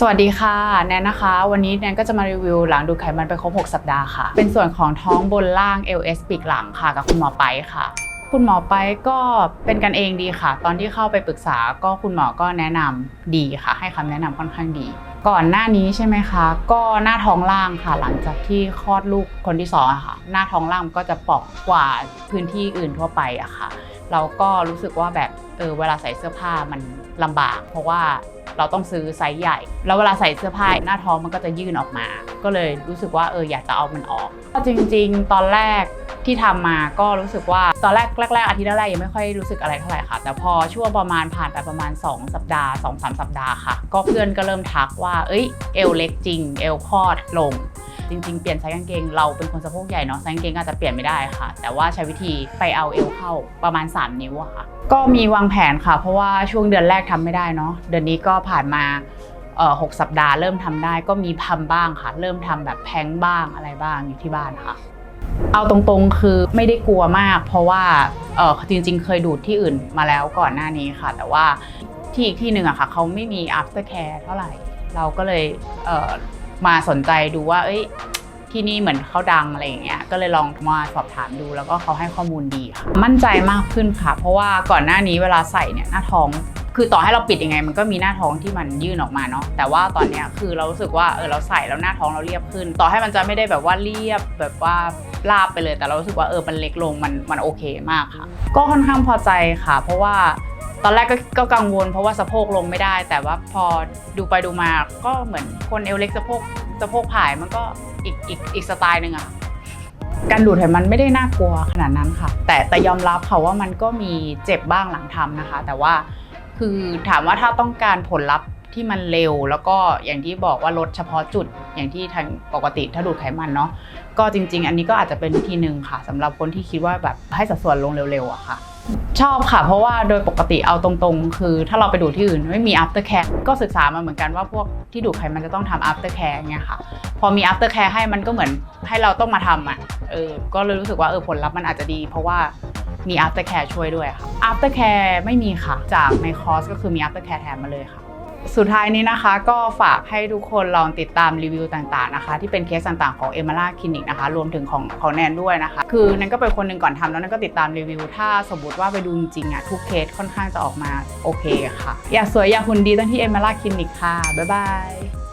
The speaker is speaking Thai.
สวัสดีค่ะ แนนนะคะ วันนี้แนนก็จะมารีวิวหลังดูดไขมันไปครบ 6 สัปดาห์ค่ะ เป็นส่วนของท้องบนล่าง LS ปีกหลังค่ะ กับคุณหมอไปค่ะคุณหมอไปก็เป็นกันเองดีค่ะ ตอนที่เข้าไปปรึกษาก็คุณหมอก็แนะนำดีค่ะ ให้คำแนะนำค่อนข้างดี ก่อนหน้านี้ใช่ไหมคะ ก็หน้าท้องล่างค่ะ หลังจากที่คลอดลูกคนที่สองอะค่ะ หน้าท้องล่างก็จะปองกว่าพื้นที่อื่นทั่วไปอะค่ะ เราก็รู้สึกว่าแบบเออเวลาใส่เสื้อผ้ามันลำบาก เพราะว่าเราต้องซื้อไซส์ใหญ่ แล้วเวลาใส่เสื้อผ้าหน้าท้องมันก็จะยื่นออกมา ก็เลยรู้สึกว่าเอออยากจะเอามันออกก็จริง ๆ ตอนแรกที่ทำมาก็รู้สึกว่าตอนแรกแรกๆอาทิตย์แรกยังไม่ค่อยรู้สึกอะไรเท่าไหร่ค่ะ แต่พอช่วงประมาณผ่านไปประมาณ 2 สัปดาห์2-3สสัปดาห์ค่ะ ก็เพื่อนก็เริ่มทักว่า เอ้ยเอวเล็กจริงเอวคลอดลง จริงๆ เปลี่ยนไซส์กางเกงเราเป็นคนสะโพกใหญ่เนาะไซส์กางเกงก็อาจจะเปลี่ยนไม่ได้ค่ะ แต่ว่าใช้วิธีไปเอาเอวเข้าประมาณ 3 นิ้วอะค่ะ ก็มีวางแผนค่ะ เพราะว่าช่วงเดือนแรกทำไม่ได้เนาะเดือนนี้ก็ผ่านมาเอ่อหกสัปดาห์เริ่มทำได้ก็มีทำบ้างค่ะ เริ่มทำแบบแพงบ้างอะไรบ้างอยู่ที่บ้านค่ะ เอาตรงๆคือไม่ได้กลัวมาก เพราะว่าเออจริง ๆ เคยดูดที่อื่นมาแล้วก่อนหน้านี้ค่ะ แต่ว่าที่อีกที่หนึ่งอะค่ะเขาไม่มี after care เท่าไหร่ เราก็เลยเมาสนใจดูว่า เอ้ย ที่นี่เหมือนเขาดังอะไรอย่างเงี้ย ก็เลยลองมาสอบถามดู แล้วก็เขาให้ข้อมูลดีค่ะ มั่นใจมากขึ้นค่ะ เพราะว่าก่อนหน้านี้เวลาใส่เนี่ยหน้าท้อง คือต่อให้เราปิดยังไง มันก็มีหน้าท้องที่มันยื่นออกมาเนาะ แต่ว่าตอนเนี้ยคือเรารู้สึกว่า เออ เราใส่แล้วหน้าท้องเราเรียบขึ้น ต่อให้มันจะไม่ได้แบบว่าเรียบแบบว่าราบไปเลย แต่เรารู้สึกว่า เออ มันเล็กลง มัน มันโอเคมากค่ะ ก็ค่อนข้างพอใจค่ะ เพราะว่า ตอนแรกก็ก็กังวลเพราะว่าสะโพกลงไม่ได้ แต่ว่าพอดูไปดูมาก็เหมือนคนเอวเล็กสะโพกสะโพกผายมันก็อีกอีกอีกสไตล์หนึ่งอะการดูดไขมันไม่ได้น่ากลัวขนาดนั้นค่ะ แต่แต่ยอมรับค่ะว่ามันก็มีเจ็บบ้างหลังทำนะคะ แต่ว่าคือถามว่าถ้าต้องการผลลัพธ์ที่มันเร็ว แล้วก็อย่างที่บอกว่าลดเฉพาะจุดอย่างที่ทางปกติถ้าดูดไขมันเนาะก็จริง ๆ อันนี้ก็อาจจะเป็นวิธีหนึ่งค่ะสำหรับคนที่คิดว่าแบบให้สัดส่วนลงเร็วๆอะค่ะ ชอบค่ะ เพราะว่าโดยปกติเอาตรงๆ คือถ้าเราไปดูที่อื่นไม่มี after care ก็ศึกษามาเหมือนกันว่าพวกที่ดูดไขมันจะต้องทำ after care เนี่ยค่ะ พอมี after care ให้มันก็เหมือนให้เราต้องมาทำอะเออก็เลยรู้สึกว่าเออผลลัพธ์มันอาจจะดี เพราะว่ามี after care ช่วยด้วยค่ะ after care ไม่มีค่ะ จากในคอร์สก็คือมี after care แถมมาเลยค่ะ สุดท้ายนี้นะคะก็ฝากให้ทุกคนลองติดตามรีวิวต่างๆนะคะ ที่เป็นเคสต่างๆของเอมาร่าคลินิกนะคะรวมถึงของของแนนด้วยนะคะ คือแนนก็เป็นคนหนึ่งก่อนทำแล้วแนนก็ติดตามรีวิว ถ้าสมมติว่าไปดูจริงๆอะทุกเคสค่อนข้างจะออกมาโอเคค่ะ อยากสวยอยากหุ่นดีต้องที่เอมาร่าคลินิกค่ะ บ๊ายบาย